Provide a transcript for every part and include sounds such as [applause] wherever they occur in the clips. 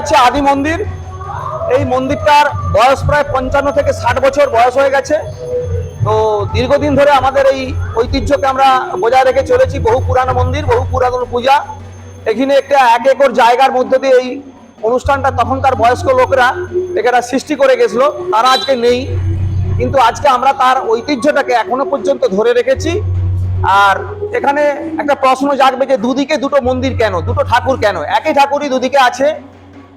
আছে আদি মন্দির। এই মন্দিরটার বয়স প্রায় পঞ্চান্ন থেকে ষাট বছর বয়স হয়ে গেছে। তো দীর্ঘদিন ধরে আমাদের এই ঐতিহ্যকে আমরা বজায় রেখে চলেছি, বহু পুরানো মন্দির, বহু পুরাতন পূজা। এখানে একটা এক একর জায়গার মধ্যে দিয়ে এই অনুষ্ঠানটা তখনকার বয়স্ক লোকরা এটা সৃষ্টি করে গেছিল, তারা আজকে নেই। কিন্তু আজকে আমরা তার ঐতিহ্যটাকে এখনও পর্যন্ত ধরে রেখেছি। আর এখানে একটা প্রশ্ন জাগবে যে দুদিকে দুটো মন্দির কেন? দুটো ঠাকুর কেন? একই ঠাকুরই দুদিকে আছে।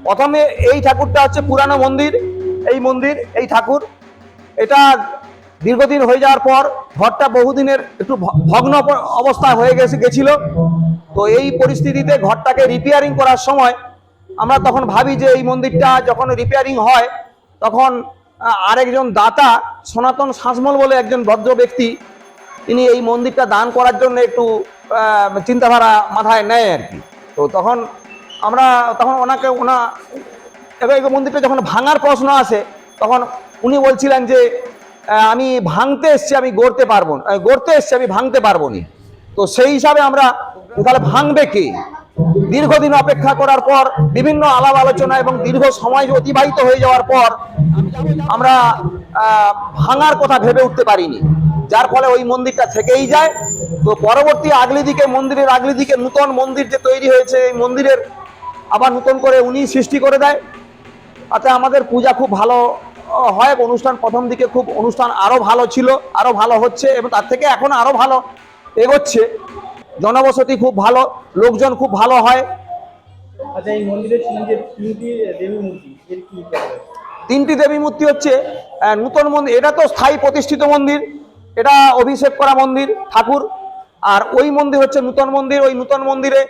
প্রথমে এই ঠাকুরটা হচ্ছে পুরানো মন্দির, এই মন্দির, এই ঠাকুর। এটা দীর্ঘদিন হয়ে যাওয়ার পর, ঘরটা বহুদিনের একটু ভগ্ন অব- অবস্থা হয়ে গেছে, গেছিল। তো এই পরিস্থিতিতে ঘরটাকে রিপেয়ারিং করার সময় আমরা তখন ভাবি যে এই মন্দিরটা যখন রিপেয়ারিং হয়, তখন আরেকজন দাতা, সনাতন শাসমল বলে একজন ভদ্র ব্যক্তি, তিনি এই মন্দিরটা দান করার জন্য একটু চিন্তাধারা মাথায় নেয় আর কি। তো তখন আমরা তখন ওনাকে, ওনা, এবার এই মন্দিরটা যখন ভাঙার প্রশ্ন আসে, তখন উনি বলছিলেন যে আমি ভাঙতে এসছি, আমি গড়তে পারব না গড়তে এসছি, আমি ভাঙতে পারব না। তো সেই হিসাবে আমরা তাহলে ভাঙবে কে? দীর্ঘদিন অপেক্ষা করার পর, বিভিন্ন আলাপ আলোচনা এবং দীর্ঘ সময় অতিবাহিত হয়ে যাওয়ার পর, আমরা ভাঙার কথা ভেবে উঠতে পারিনি। যার ফলে ওই মন্দিরটা থেকেই যায়। তো পরবর্তী আগলি দিকে মন্দিরের আগলি দিকে নূতন মন্দির যে তৈরি হয়েছে, এই মন্দিরের আবার নতুন করে উনি সৃষ্টি করে দেয়। তাতে আমাদের পূজা খুব ভালো হয়। অনুষ্ঠান প্রথম দিকে খুব অনুষ্ঠান আরও ভালো ছিল আরও ভালো হচ্ছে এবং তার থেকে এখন আরও ভালো এগোচ্ছে। জনবসতি খুব ভালো লোকজন খুব ভালো হয়। আচ্ছা এই তিনটি দেবী মূর্তি এর কি তিনটি দেবী মূর্তি হচ্ছে নূতন মন্দির এটা তো স্থায়ী প্রতিষ্ঠিত মন্দির এটা অভিষেক করা মন্দির ঠাকুর। আর ওই মন্দির হচ্ছে নূতন মন্দির ওই নূতন মন্দিরে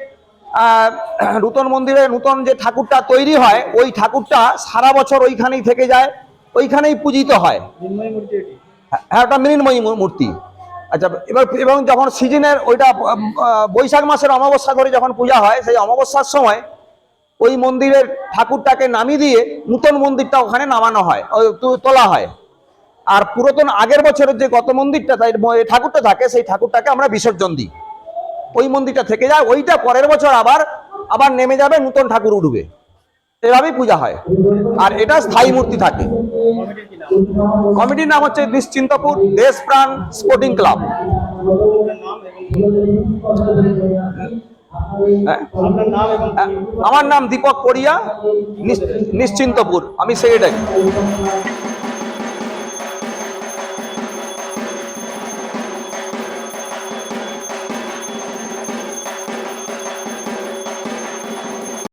[clears throat] নূতন মন্দিরে নূতন যে ঠাকুরটা তৈরি হয়, ওই ঠাকুরটা সারা বছর ওইখানেই থেকে যায়, ওইখানেই পূজিত হয়। হ্যাঁ ওটা মৃন্ময়ী মূর্তি। আচ্ছা এবার, এবং যখন সিজনের ওইটা বৈশাখ মাসের অমাবস্যা করে যখন পূজা হয়, সেই অমাবস্যার সময় ওই মন্দিরের ঠাকুরটাকে নামিয়ে দিয়ে নূতন মন্দিরটা ওখানে নামানো হয় তোলা হয়। আর পুরাতন আগের বছরের যে গত মন্দিরটা, তাই ঠাকুরটা থাকে, সেই ঠাকুরটাকে আমরা বিসর্জন দিই। ওই মন্দিরটা থেকে যায়, ওইটা পরের বছর আবার আবার নেমে যাবে, নূতন ঠাকুর উঠবে। এভাবেই পূজা হয়। আর এটা স্থায়ী মূর্তি থাকে। কমিটির নাম হচ্ছে নিশ্চিন্তপুর দেশ প্রাণ স্পোর্টিং ক্লাব। হ্যাঁ। আমার নাম দীপক পড়িয়া নিশ্চিন্তপুর। আমি সেক্রেটারি।